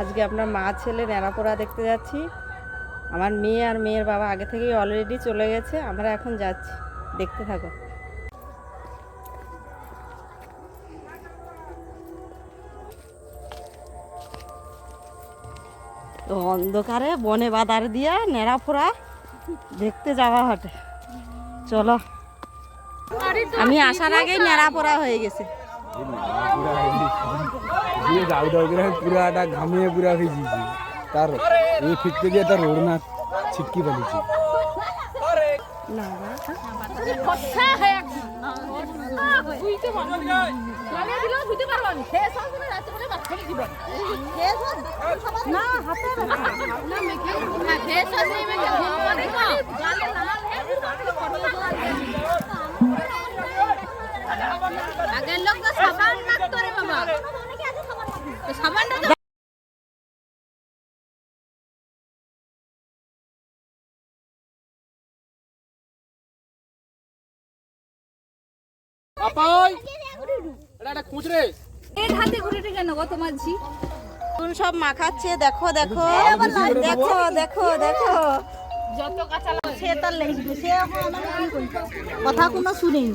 আজকে আপনার মা, ছেলে ন্যাড়াপোড়া দেখতে যাচ্ছি। আমার মেয়ে আর মেয়ের বাবা আগে থেকেই অলরেডি চলে গেছে। আমরা এখন যাচ্ছি। দেখতে থাকো। তো অন্ধকারে বনে বাদার দিয়া ন্যাড়াপোড়া দেখতে যাওয়া হটে। চলো। আমি আসার আগেই ন্যাড়াপোড়া হয়ে গেছে। দিয়ে দাউ দাউ করে আমি পুরাটা ঘামিয়ে পুরা ভিজিছি তার এই ফিটতে দিয়ে তার রোড না ছিটকি আগের লোক তো সাবান মাখতো রে বাবা তো সাবানটা তো আপাই এটা একটা খুচরে এক হাতে ঘুরেটে কেন গো তোমার ঝি এখন সব মাখাচ্ছে দেখো দেখো। দেখো দেখো দেখো। যত কাঁচা সে তার লেগে সে কথা কোনো শুনেনি।